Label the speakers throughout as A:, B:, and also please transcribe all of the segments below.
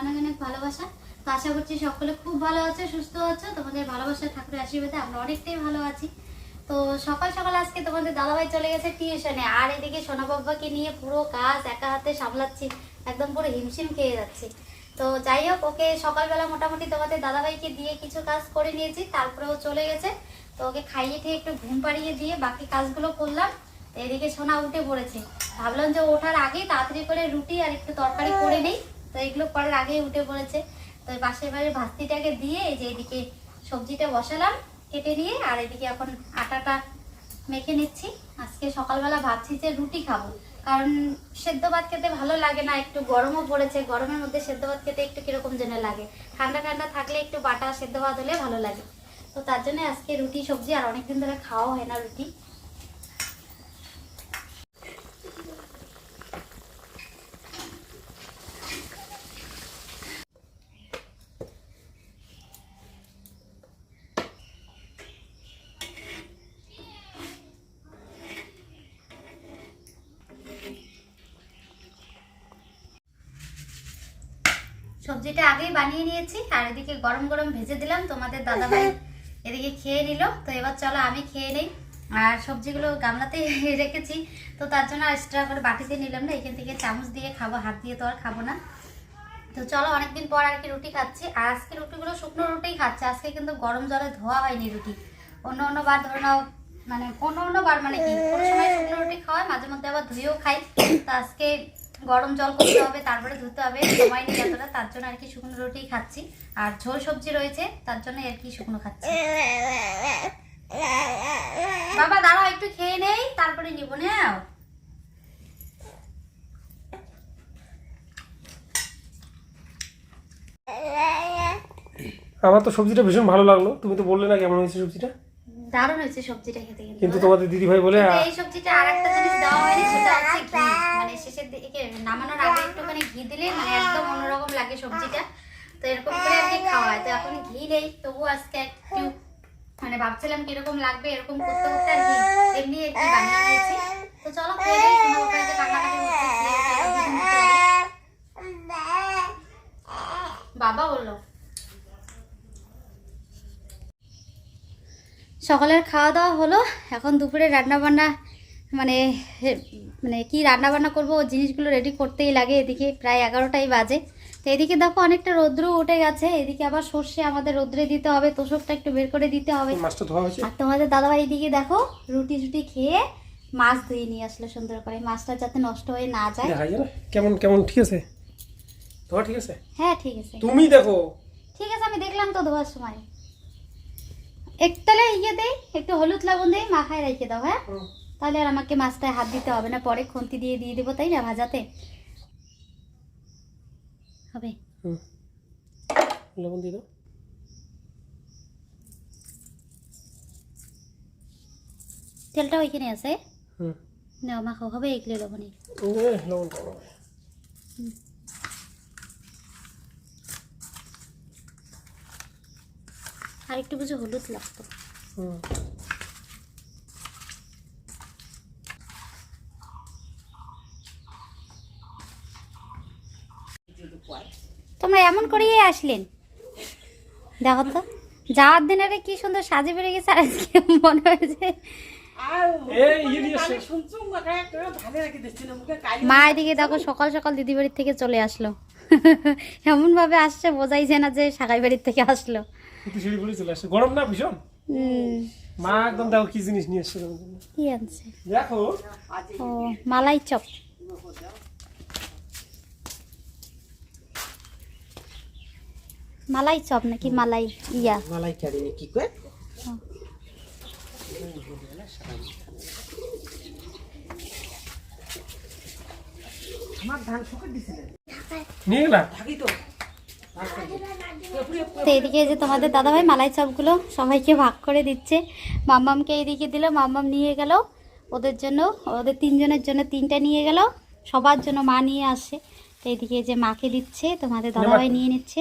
A: অনেক অনেক ভালোবাসা। তো আশা করছি সকলে খুব ভালো আছে, সুস্থ আছো। তোমাদের ভালোবাসা ঠাকুরের আশীর্বাদে আমরা অনেকটাই ভালো আছি। তো সকাল সকাল আজকে তোমাদের দাদাভাই চলে গেছে টিউশনে। আর এদিকে সোনা বাবাকে নিয়ে পুরো কাজ একা হাতে সামলাচ্ছি। একদম পুরো হিমশিম খেয়ে যাচ্ছি। তো যাই হোক, ওকে সকালবেলা মোটামুটি তোমাদের দাদাভাইকে দিয়ে কিছু কাজ করে নিয়েছি। তারপরে ও চলে গেছে। তো ওকে খাইয়ে খেয়ে একটু ঘুম পাড়িয়ে দিয়ে বাকি কাজগুলো করলাম। এদিকে সোনা উঠে পড়েছে। ভাবলাম যে ওঠার আগে তাড়াতাড়ি করে রুটি আর একটু তরকারি করে নেই। তো এগুলো করার আগেই উঠে পড়েছে। তো পাশের বাড়ির ভাস্তিটাকে দিয়ে যে এদিকে সবজিটা বসালাম, কেটে নিয়ে আর এদিকে এখন আটাটা মেখে নিচ্ছি। আজকে সকালবেলা ভাবছি যে রুটি খাব, কারণ সেদ্ধ ভাত খেতে ভালো লাগে না, একটু গরমও পড়েছে, গরমের মধ্যে সেদ্ধ ভাত খেতে একটু কীরকম যেন লাগে। ঠান্ডা ঠান্ডা থাকলে একটু বাটা সেদ্ধ ভাত হলে ভালো লাগে। তো তার জন্য আজকে রুটি, সবজি আর অনেকদিন ধরে খাওয়া হয় না রুটি সবজিটা আগেই বানিয়ে নিয়েছি। আর এদিকে গরম গরম ভেজে দিলাম। তোমাদের দাদাভাই এদিকে খেয়ে নিল। তো এবার চলো আমি খেয়ে নেই। আর সবজিগুলো গামলাতে রেখেছি। তো তার জন্য এক্সট্রা করে বাটিতে নিলাম না। এখান থেকে চামচ দিয়ে খাব, হাত দিয়ে তো আর খাব না। তো চলো অনেকদিন পর আর কি রুটি খাচ্ছি। আর আজকে রুটিগুলো শুকনো রুটিই খাচ্ছে। আজকে কিন্তু গরম জলে ধোয়া হয়নি রুটি। অন্য অন্য বার ধরে নাও মানে অন্য অন্য বার মানে কি? কোনো সময় শুকনো রুটি খাওয়ায় মাঝে মধ্যে আবার ধুয়েও খাই। তো আজকে গরম জল করতে হবে, তারপরে ধুতে হবে, সময় নেই এতটা, তার জন্য আর কি শুকনো রুটি খাচ্ছি। আর ঝোল সবজি রয়েছে, তার জন্য আর কি শুকনো খাচ্ছি। বাবা, দাঁড়াও, একটু খেয়ে নেই, তারপরে নিব, নাও।
B: আমার তো সবজিটা ভীষণ ভালো লাগল। তুমি তো বললে না কেমন হয়েছে সবজিটা।
A: দারুণ হয়েছে সবজিটা খেতে
B: কিন্তু।
A: কিন্তু
B: তোমাদের দিদিভাই বলে
A: এই সবজিটা আর একটা জিনিস দেওয়া হয়নি সেটা হচ্ছে ঘি। মানে শেষের দিকে নামানোর আগে একটুখানি ঘি দিলে মানে একদম অন্যরকম লাগে সবজিটা। তো এরকম করে আর কি খাওয়া হয়। তো এখন ঘি নেই তবু আজকে একটু মানে ভাবছিলাম কীরকম লাগবে এরকম করতে করতে আর ঘি এমনি আর কি বানিয়ে নিয়েছি তো চলো খেয়ে নেই শোনা বাবা যে কান্নাকাটি হচ্ছে খেয়ে খেয়ে ঘুম দিতে হবে। বাবা বলল সকালের খাওয়া দাওয়া হলো। এখন দুপুরে রান্না বান্না মানে মানে কি রান্না বান্না করব জিনিসগুলো রেডি করতেই লাগে। এদিকে প্রায় এগারোটাই বাজে। তো এদিকে দেখো অনেকটা রৌদ্র উঠে গেছে। এদিকে আবার সর্ষে আমাদের রৌদ্রে দিতে হবে। তোষকটা একটু বের করে দিতে হবে। আর তোমাদের দাদাভাই এদিকে দেখো রুটি টুটি খেয়ে মাছ ধুয়ে নিয়ে আসলো সুন্দর করে। মাছটা যাতে নষ্ট হয়ে না যায়।
B: কেমন কেমন ঠিক আছে? ধোয়া ঠিক আছে?
A: হ্যাঁ ঠিক আছে।
B: তুমি দেখো।
A: ঠিক আছে আমি দেখলাম তো ধোয়ার সময়। একটালে ইয়ে দেই একটু হলুদ লবণ দিয়ে মাখায় রেখে দাও হ্যাঁ? তাহলে আর আমাকে মাছটায় হাত দিতে হবে না পরে খুন্তি দিয়ে দিয়ে দেবো তাই না ভাজাতে? হবে।
B: হুম। লবণ দিয়ে দাও।
A: তেলটা ওইখানে আছে?
B: হুম।
A: নাও মাখাও হবে এগুলো লবণে
B: লবণ দাও লবণ।
A: আর একটু বুঝে হলুদ লাগতো।
B: হুম।
A: তোমরা এমন করেই আসলেন। দেখো তো যাওয়ার দিন আরে কি সুন্দর সাজে বেড়ে গেছে আর আজকে মনে হয়েছে
B: এই ইয়ে।
A: মা এদিকে দেখো সকাল সকাল দিদি বাড়ির থেকে চলে আসলো। এমন ভাবে আসছে বোঝাইছে না যে সাগাই বাড়ির থেকে আসলো।
B: একটু শিলিগুড়ি চলে আসছে গরম না ভীষণ? মা একদম দেখো কি জিনিস নিয়ে এসছে
A: কি আনছে?
B: দেখো।
A: মালাই চপ। মালাই চপ নাকি মালাই ইয়া?
C: মালাই কারি কি কয়? আমার ধান শুকে দিছিলেন
B: নিয়ে গেলা?
C: ঢাকি তো।
A: তো এদিকে যে তোমাদের দাদাভাই মালাই চপগুলো সবাইকে ভাগ করে দিচ্ছে। মাম্মামকে এইদিকে দিল মাম্মাম নিয়ে গেল। ওদের জন্য ওদের তিনজনের জন্য তিনটা নিয়ে গেল। সবার জন্য মা নিয়ে আসে। তো এইদিকে যে মাকে দিচ্ছে তোমাদের দাদাভাই নিয়ে নিচ্ছে।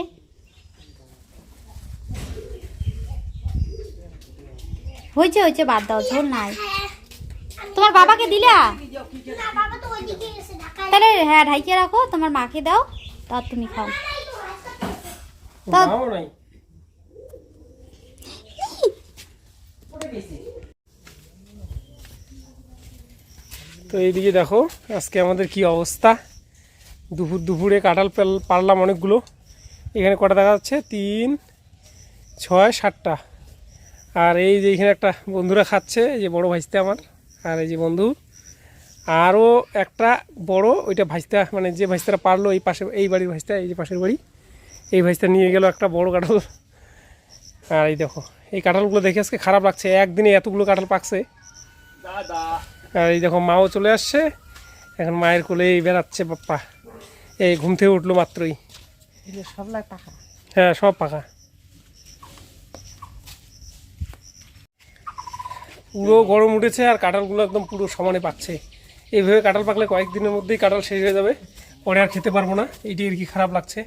A: হয়েছে হয়েছে বাদ দাও ঝোল নাই। তোমার বাবাকে দিলা? তাহলে হ্যাঁ ঢাইকে রাখো তোমার মাকে দাও তার তুমি খাও। তা-
B: এইদিকে দেখো আজকে আমাদের কি অবস্থা? দুপুর দুপুরে কাঁঠাল পারলাম অনেকগুলো। এখানে কটা দেখা যাচ্ছে? তিন ছয় সাতটা। আর এই যে এখানে একটা বন্ধুরা খাচ্ছে এই যে বড় ভাইস্তে আমার আর এই যে বন্ধু। আরও একটা বড় ওইটা ভাইস্তা মানে যে ভাইস্তারা পারল এই পাশে এই বাড়ির ভাইস্তা এই যে পাশের বাড়ি। এই ভাইসটা নিয়ে গেল একটা বড় কাঁঠাল। আর এই দেখো, এই কাঁঠালগুলো দেখে আজকে খারাপ লাগছে। একদিনে এতগুলো কাঁঠাল পাকছে। আর এই দেখো, মাও চলে আসছে। এখন মায়ের কোলে এই বেড়াচ্ছে বাপ্পা। এই ঘুম থেকে উঠল মাত্রই। হ্যাঁ সব পাকা। পুরো গরম উঠেছে আর কাঁঠালগুলো একদম পুরো সমানে পাচ্ছে। এইভাবে কাঁঠাল পাকলে কয়েকদিনের মধ্যেই কাঁঠাল শেষ হয়ে যাবে। পরে আর খেতে পারব না। এইটি আর কি খারাপ লাগছে।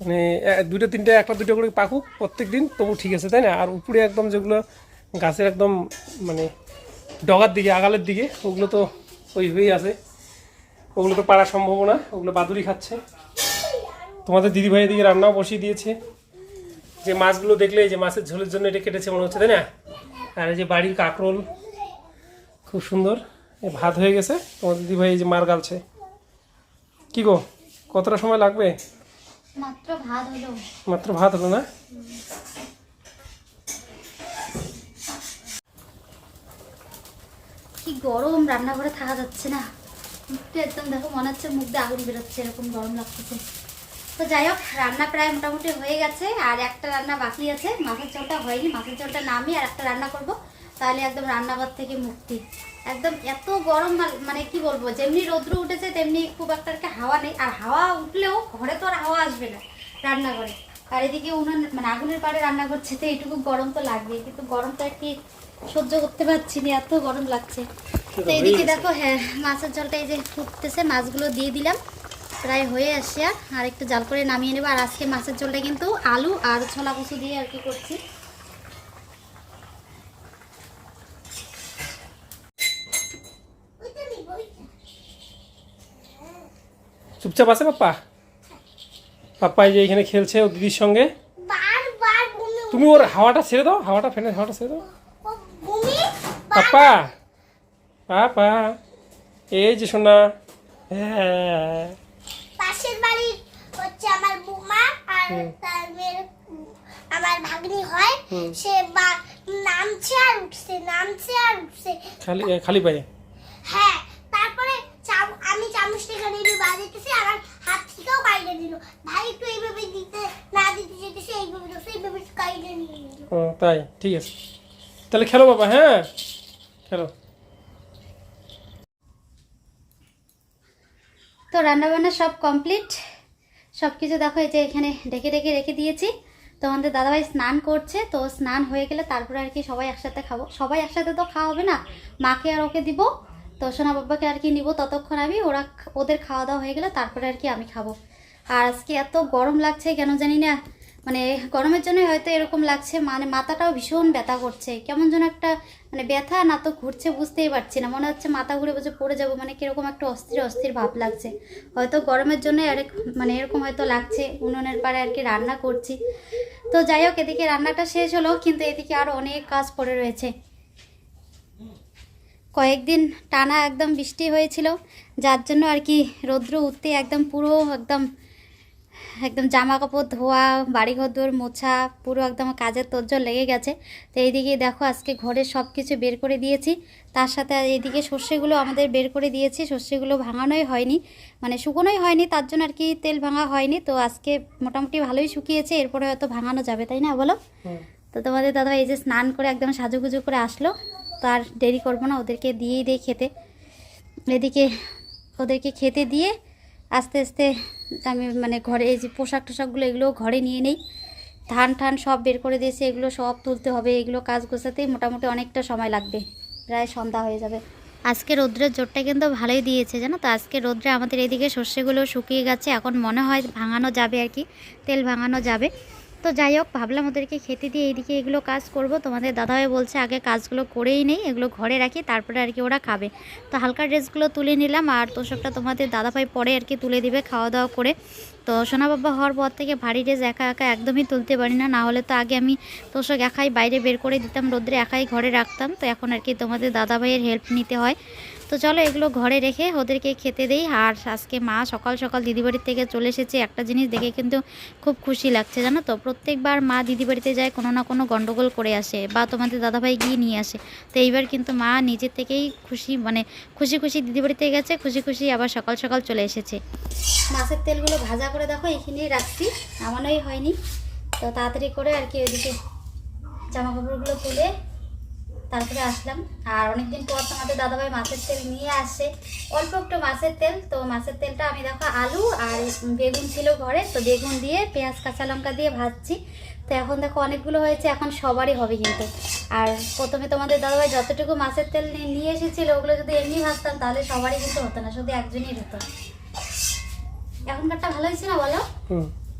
B: মানে এ- দুটো তিনটে, একটা দুটো করে পাকুক প্রত্যেক দিন তবু ঠিক আছে, তাই না? আর উপরে একদম যেগুলো গাছের একদম মানে ডগার দিকে, আগালের দিকে, ওগুলো তো ওইভাবেই আছে। ওগুলো তো পারা সম্ভব না ওগুলো বাদুরি খাচ্ছে। তোমাদের দিদিভাই এদিকে রান্নাও বসিয়ে দিয়েছে। যে মাছগুলো দেখলে যে মাছের ঝোলের জন্য এটা কেটেছে মনে হচ্ছে, তাই না? আর এই যে বাড়ির কাকরোল, খুব সুন্দর। এই ভাত হয়ে গেছে তোমার দিদিভাই এই যে মার গালছে। কি গো, কতটা সময় লাগবে?
A: মাত্র ভাত হলো।
B: মাত্র ভাত হলো না?
A: কি গরম রান্নাঘরে থাকা যাচ্ছে না। মুখটা একদম দেখো মনে হচ্ছে মুখ দিয়ে আগুন বেরোচ্ছে এরকম গরম লাগতেছে। তো যাই হোক রান্না প্রায় মোটামুটি হয়ে গেছে আর একটা রান্না বাকি আছে। মাছের ঝোলটা হয়নি মাছের ঝোলটা নামি আর একটা রান্না করব। তাহলে একদম রান্নাঘর থেকে মুক্তি। একদম এত গরম মানে কি বলব যেমনি রৌদ্র উঠেছে তেমনি খুব একটা হাওয়া নেই। আর হাওয়া উঠলেও ঘরে তো আর হাওয়া আসবে না রান্নাঘরে। আর এদিকে উনুন মানে আগুনের পাড়ে রান্না করছে তো এইটুকু গরম তো লাগবে কিন্তু গরমটা আর কি সহ্য করতে পারছি না এত গরম লাগছে। তো এইদিকে দেখো হ্যাঁ মাছের ঝোলটা এই যে ফুটতেছে মাছগুলো দিয়ে দিলাম। প্রায় হয়ে আসছে আর একটু জাল করে নামিয়ে নেব। আর আজকে মাছের ঝোলটা কিন্তু আলু আর ছোলা কচু দিয়ে আর কি করছি।
B: চুপচাপ আছে পাপ্পা? পাপ্পা এই যে এখানে খেলছে ও দিদির সঙ্গে। তুমি ওর হাওয়াটা ছেড়ে দাও হাওয়াটা ফ্যানের হাওয়াটা ছেড়ে দাও।
D: বমি?
B: পাপা এই যে শোনা হ্যাঁ।
D: পাশের বাড়ি হচ্ছে আমার বৌমা আর তার মেয়ের আমার ভাগ্নি হয়। সে নামছে আর উঠছে নামছে আর উঠছে।
B: খালি খালি পায়ে?
D: হ্যাঁ আমি চামচটা এখানে এনে বাজাইতেছি আমার হাত থেকেও কাইটে দিল ভাই একটু এইভাবে দিতে না দিতে যেতেছে এইভাবে দিচ্ছে এইভাবে কাইটে নিয়ে নিল।
B: ও তাই ঠিক আছে। তাহলে খেলো বাবা হ্যাঁ? খেলো।
A: তো রান্নাবান্না সব কমপ্লিট। সব কিছু দেখো এই যে এখানে ডেকে ডেকে রেখে দিয়েছি। তো আমাদের দাদাভাই স্নান করছে তো স্নান হয়ে গেলে তারপরে আর কি সবাই একসাথে খাব। সবাই একসাথে তো খাওয়া হবে না মাকে আর ওকে দিব। তো সোনা বাবাকে আর কি নিব, ততক্ষণ আমি ওরা ওদের খাওয়া দাওয়া হয়ে গেলে তারপরে আর কি আমি খাব। আর আজকে এত গরম লাগছে, কেন জানি না মানে গরমের জন্য হয়তো এরকম লাগছে মানে মাথাটাও ভীষণ ব্যথা করছে। কেমন যেন একটা মানে ব্যথা না তো ঘুরছে, বুঝতেই পারছি না। মনে হচ্ছে মাথা ঘুরে বসে পড়ে যাব মানে কীরকম একটা অস্থির অস্থির ভাব লাগছে। হয়তো গরমের জন্য মানে এরকম হয়তো লাগছে, উনুনের পাড়ে আর কি রান্না করছি। তো যাই হোক, এদিকে রান্নাটা শেষ হলো, কিন্তু এদিকে আরও অনেক কাজ পড়ে রয়েছে। কয়েকদিন টানা একদম বৃষ্টি হয়েছিল যার জন্য আর কি রৌদ্র উঠতে একদম পুরো একদম একদম জামা কাপড় ধোয়া বাড়িঘর দৌড় মোছা পুরো একদম কাজের তোরজোর লেগে গেছে। তো এইদিকে দেখো আজকে ঘরে সব কিছু বের করে দিয়েছি। তার সাথে এইদিকে সর্ষেগুলো আমাদের বের করে দিয়েছি সর্ষেগুলো ভাঙানোই হয়নি মানে শুকোনোই হয়নি তার জন্য আর কি তেল ভাঙা হয়নি। তো আজকে মোটামুটি ভালোই শুকিয়েছে এরপরে হয়তো ভাঙানো যাবে তাই না বলো? তো তোমাদের দাদা এই যে স্নান করে একদম সাজুগুজু করে আসলো। তো আর দেরি করব না, ওদেরকে দিয়েই দিয়ে খেতে। এদিকে ওদেরকে খেতে দিয়ে আস্তে আস্তে আমি মানে ঘরে এই যে পোশাক টোশাকগুলো এগুলো ঘরে নিয়ে নেই। ধান ঠান সব বের করে দিয়েছে, এগুলো সব তুলতে হবে, এগুলো কাজ গোছাতেই মোটামুটি অনেকটা সময় লাগবে, প্রায় সন্ধ্যা হয়ে যাবে। আজকে রোদ্রের জোরটা কিন্তু ভালোই দিয়েছে, জানো তো? আজকে রোদ্রে আমাদের এদিকে সর্ষেগুলো শুকিয়ে গেছে, এখন মনে হয় ভাঙানো যাবে আর কি, তেল ভাঙানো যাবে। তো যাই হোক, ভাবলাম ওদেরকে খেতে দিয়ে এইদিকে এগুলো কাজ করব। তোমাদের দাদাভাই বলছে, আগে কাজগুলো করেই নেই, এগুলো ঘরে রাখি, তারপরে আর কি ওরা খাবে। তো হালকা ড্রেসগুলো তুলে নিলাম আর তোষকটা তোমাদের দাদাভাই পরে আর কি তুলে দিবে খাওয়া দাওয়া করে। তো সোনা বাবা হওয়ার পর থেকে ভারী ড্রেস একা একা একদমই তুলতে পারি না। না হলে তো আগে আমি তোষক একাই বাইরে বের করে দিতাম, রোদ্রে একাই ঘরে রাখতাম। তো এখন আর কি তোমাদের দাদাভাইয়ের হেল্প নিতে হয়। তো চলো এগুলো ঘরে রেখে ওদেরকে খেতে দেই। আর আজকে মা সকাল সকাল দিদিবাড়ির থেকে চলে এসেছে। একটা জিনিস দেখে কিন্তু খুব খুশি লাগছে, জানো তো? প্রত্যেকবার মা দিদিবাড়িতে যায়, কোনো না কোনো গন্ডগোল করে আসে বা তোমাদের দাদাভাই গিয়ে নিয়ে আসে। তো এইবার কিন্তু মা নিজের থেকেই খুশি মানে খুশি খুশি দিদিবাড়িতে গেছে, খুশি খুশি আবার সকাল সকাল চলে এসেছে। মাছের তেলগুলো ভাজা করে দেখো এখানেই রাখছি। নামানোই হয়নি। তো তাড়াতাড়ি করে আর কি ওইদিকে জামা কাপড়গুলো তুলে তারপরে আসলাম। আর অনেকদিন পর তো আমাদের দাদাভাই মাছের তেল নিয়ে আসে। অল্প একটু মাছের তেল। তো মাছের তেলটা আমি দেখো আলু আর বেগুন ছিল ঘরে। তো বেগুন দিয়ে পেঁয়াজ কাঁচা লঙ্কা দিয়ে ভাজছি। তো এখন দেখো অনেকগুলো হয়েছে। এখন সবারই হবে কিন্তু। আর প্রথমে তোমাদের দাদাভাই যতটুকু মাছের তেল নিয়ে- এসেছিল ওগুলো যদি এমনি ভাজতাম তাহলে সবারই কিন্তু হতো না। শুধু একজনই হতো। এখনকারটা ভালো হয়েছে না বলো?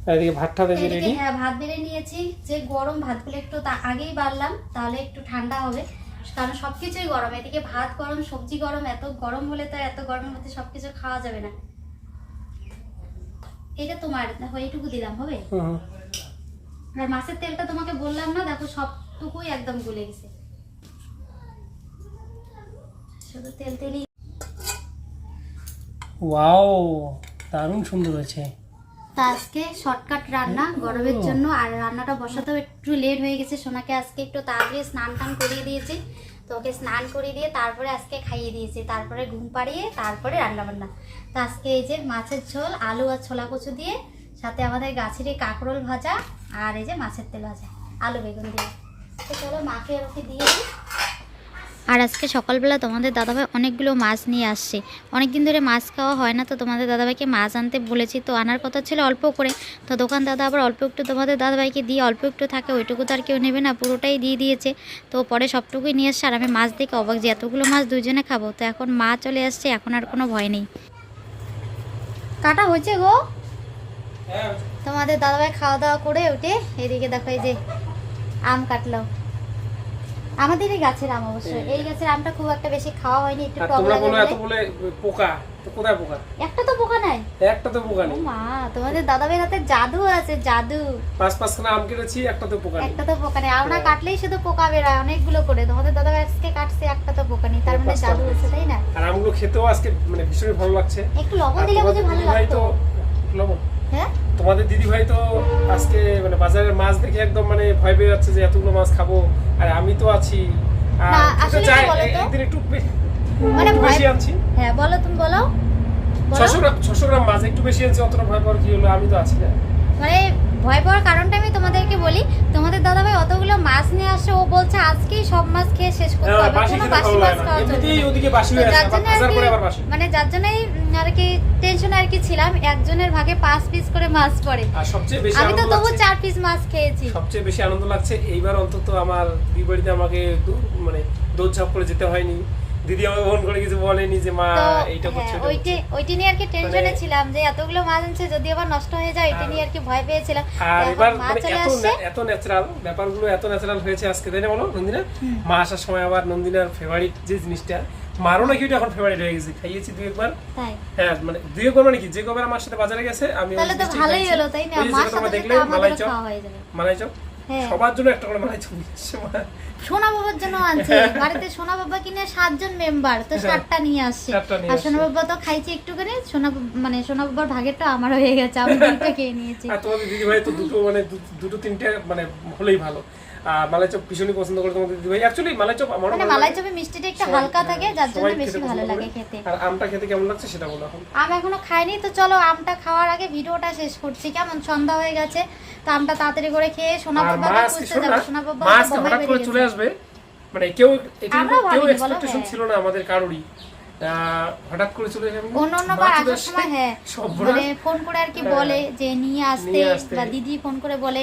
B: এদিকে ভাতটা রেডি?
A: হ্যাঁ ভাত বেড়ে নিয়েছি। যে গরম ভাতগুলো একটু আগেই বাড়লাম তাহলে একটু ঠান্ডা হবে। কারণ সবকিছুই গরম এদিকে ভাত গরম সবজি গরম এত গরম হলে তো এত গরমের মধ্যে সবকিছু খাওয়া যাবে না। এটা তোমার দেখো এইটুকু দিলাম হবে। আর মাছের তেলটা তোমাকে বললাম না দেখো সবটুকুই একদম গলে গেছে। শুধু তেল তেলই।
B: ওয়াও দারুণ সুন্দর হয়েছে।
A: তা আজকে শর্টকাট রান্না গরমের জন্য। আর রান্নাটা বসাতেও একটু লেট হয়ে গেছে। সোনাকে আজকে একটু তাড়াতাড়ি স্নান টান করিয়ে দিয়েছি। তো ওকে স্নান করিয়ে দিয়ে তারপরে আজকে খাইয়ে দিয়েছি। তারপরে ঘুম পাড়িয়ে তারপরে রান্না বান্না তো আজকে এই যে মাছের ঝোল আলু আর ছোলা কচু দিয়ে সাথে আমাদের গাছেরই কাঁকরোল ভাজা আর এই যে মাছের তেল ভাজা আলু বেগুন দিয়ে। তো চলো মাকে ওকে দিয়ে দিই। আর আজকে সকালবেলা তোমাদের দাদাভাই অনেকগুলো মাছ নিয়ে আসছে। অনেক দিন ধরে মাছ খাওয়া হয় না তো তোমাদের দাদাভাইকে মাছ আনতে বলেছি। তো আনার কথা ছিল অল্প করে তো দোকান দাদা আবার অল্প একটু তোমাদের দাদাভাইকে দিয়ে অল্প একটু থাকে ওইটুকু তো আর কেউ নেবে না পুরোটাই দিয়ে দিয়েছে। তো পরে সবটুকুই নিয়ে এসছে আর আমি মাছ দেখে অবাক যে এতগুলো মাছ দুজনে খাব। তো এখন মা চলে আসছে এখন আর কোনো ভয় নেই। কাটা হয়েছে গো?
B: হ্যাঁ
A: তোমাদের দাদাভাই খাওয়া দাওয়া করে উঠে এদিকে দেখো এই যে আম কাটলো। আমাদেরই গাছের আম অবশ্য। এই গাছের আমটা খুব একটা বেশি খাওয়া হয়নি একটু টক
B: তোমরা বলো এত
A: বলে।
B: পোকা? তো কোথায় পোকা?
A: একটা তো পোকা নাই।
B: একটা তো পোকা নেই।
A: মা তোমাদের দাদাভাইয়ের হাতে জাদু আছে জাদু।
B: পাঁচ পাঁচখানা আম কেটেছি একটা তো পোকা
A: একটা তো পোকা নেই। আমরা
B: হ্যাঁ।
A: কাটলেই শুধু পোকা বেরোয় অনেকগুলো করে। তোমাদের দাদাভাই আজকে কাটছে একটা তো পোকা নেই। তার মানে জাদু আছে তাই না?
B: আর আমগুলো খেতেও আজকে মানে ভীষণই ভালো লাগছে।
A: একটু লবণ দিলে বুঝি ভালো লাগতো।
B: লবণ।
A: হ্যাঁ?
B: তোমাদের দিদি ভাই তো আজকে মানে বাজারের মাছ দেখে একদম মানে ভয় পেয়ে যাচ্ছে যে এতগুলো মাছ খাব। আর আমি তো আছি? একদিন একটু
A: মানে ভয়
B: বেশি আনছি।
A: হ্যাঁ বলো তুমি বলো। বলো।
B: ছশো গ্রাম ছশো গ্রাম মাছ একটু বেশি আনছি অতটা ভয় পাওয়ার কি হলো? আমি তো আছি না
A: মানে ভয় পাওয়ার কারণটা আমি তোমাদেরকে বলি। তোমাদের দাদাভাই অতগুলো মাছ নিয়ে আসে ও বলছে আজকেই সব মাছ খেয়ে শেষ করতে হবে। কোনো বাসি মাছ খাওয়া চলবে মানে যার জন্যই আর কি টেনশনে আর কি ছিলাম একজনের ভাগে পাঁচ পিস করে মাছ পড়ে।
B: আর সবচেয়ে বেশি
A: আমি তো তবু চার পিস মাছ খেয়েছি।
B: সবচেয়ে বেশি আনন্দ লাগছে এইবার অন্তত আমার বিপরীতে আমাকে মানে দৌড়ঝাঁপ করে যেতে হয়নি। দিদি আমাকে ফোন করে কিছু বলেনি যে মা এইটা করছে
A: হ্যাঁ,
B: ওইটি
A: ওইটি নিয়ে আর কি টেনশনে
B: মানে-
A: ছিলাম যে এতগুলো মাছ আনছে যদি আবার নষ্ট হয়ে যায়
B: আর-
A: নিয়ে আর কি ভয় পেয়েছিলাম।
B: আর এবার মানে এত এত ন্যাচারাল ব্যাপারগুলো এত ন্যাচারাল হয়েছে আজকে তাই না বলো নন্দিনা? মা আসার সময় আবার নন্দিনার ফেভারিট যে জিনিসটা মারও নাকি ওটা এখন ফেভারিট হয়ে গেছে খাইয়েছি দুই একবার। হ্যাঁ মানে দুই একবার মানে কি যে কবার আমার সাথে বাজারে গেছে আমি
A: তাহলে তো ভালোই হলো তাই না?
B: আমার
A: সাথে
B: দেখলে মালাই চপ। মালাই চপ। সবার জন্য একটা করে মালাই ছবি
A: সোনা বাবার জন্য আনছে। বাড়িতে সোনা বাবা কিনে সাতজন মেম্বার তো সাতটা নিয়ে আসছে। আর সোনা বাবা তো খাইছে একটুখানি সোনা মানে সোনা বাবার ভাগেরটা আমার হয়ে গেছে আমি দুটো খেয়ে নিয়েছি।
B: আর তোমাদের দিদি ভাই তো দুটো মানে দুটো তিনটে মানে হলেই ভালো। আর মালাই চপ ভীষণই পছন্দ করে তোমাদের দিদি ভাই। অ্যাকচুয়ালি মালাই চপ
A: মানে মালাই চপে মিষ্টিটা একটু হালকা থাকে যার জন্য বেশি ভালো লাগে খেতে।
B: আর আমটা খেতে কেমন লাগছে সেটা বলো এখন।
A: আম এখনও খাইনি তো চলো আমটা খাওয়ার আগে ভিডিওটা শেষ করছি। কেমন? সন্ধ্যা হয়ে গেছে। তো আমটা তাড়াতাড়ি করে খেয়ে সোনা বাবা খুঁজতে
B: শোন
A: যাবে সোনা বাবা
B: হঠাৎ করে চলে আসবে। মানে কেউ কেউ এক্সপেকটেশন। ছিল না আমাদের কারোরই। হঠাৎ করে চলে যাবে
A: অন্য অন্য বার আসার সময় হ্যাঁ মানে ফোন করে আর কি
B: হ্যাঁ।
A: বলে যে নিয়ে আসতে। বা দিদি ফোন করে বলে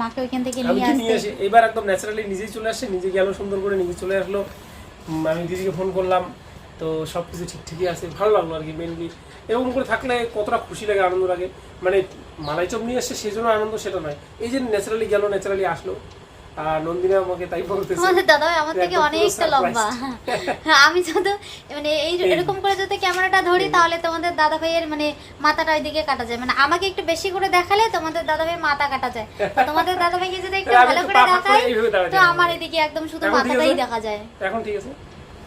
A: মাকে ওইখান থেকে নিয়ে আসতে?
B: আসি? এবার একদম ন্যাচারালি নিজেই চলে আসছে নিজে গেল সুন্দর করে নিজে চলে আসলো। আমি দিদিকে ফোন করলাম। তো সব কিছু ঠিকঠাকই আছে ভালো লাগল আর কি মেনলি এরকম করে থাকলে কতটা খুশি লাগে আনন্দ লাগে। মানে মালাই চপ নিয়ে আসছে সেই জন্য আনন্দ সেটা নয়। এই যে ন্যাচারালি গেল ন্যাচারালি আসলো। আর নন্দিনা আমাকে তাই বলতেছে।
A: দাদা আমার থেকে অনেকটা লম্বা। আমি যত মানে এই এরকম করে যদি ক্যামেরাটা ধরি তাহলে তোমাদের দাদা ভাইয়ের মানে মাথাটা ওইদিকে কাটা যায়। মানে আমাকে একটু বেশি করে দেখালে তোমাদের দাদা ভাইয়ের মাথা কাটা যায়। তোমাদের দাদা ভাইকে যদি একটু ভালো করে তো আমার এদিকে একদম শুধু মাথাটাই দেখা যায়।
B: এখন ঠিক আছে?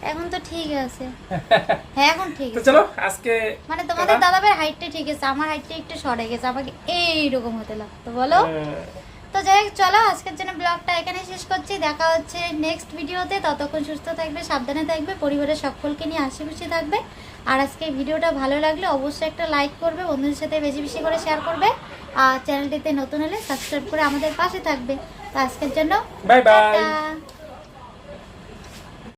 A: এখন তো ঠিক আছে হ্যাঁ এখন ঠিক
B: তো
A: আছে
B: চলো আজকে
A: মানে তোমাদের
B: টাটা।
A: দাদা ভাইয়ের হাইটটা ঠিক আছে আমার হাইটটা একটু সরে গেছে আমাকে এইরকম হতে লাগতো বলো
B: হ্যাঁ।
A: তো যাই হোক চলো আজকের জন্য ব্লগটা এখানে শেষ করছি দেখা হচ্ছে নেক্সট ভিডিওতে ততক্ষণ সুস্থ থাকবে সাবধানে থাকবে পরিবারের সকলকে নিয়ে হাসি খুশি থাকবে আর আজকে ভিডিওটা ভালো লাগলে অবশ্যই একটা লাইক করবে বন্ধুদের সাথে বেশি বেশি করে শেয়ার করবে আর চ্যানেলটিতে নতুন হলে সাবস্ক্রাইব করে আমাদের পাশে থাকবে তো আজকের জন্য
B: বাই বাই।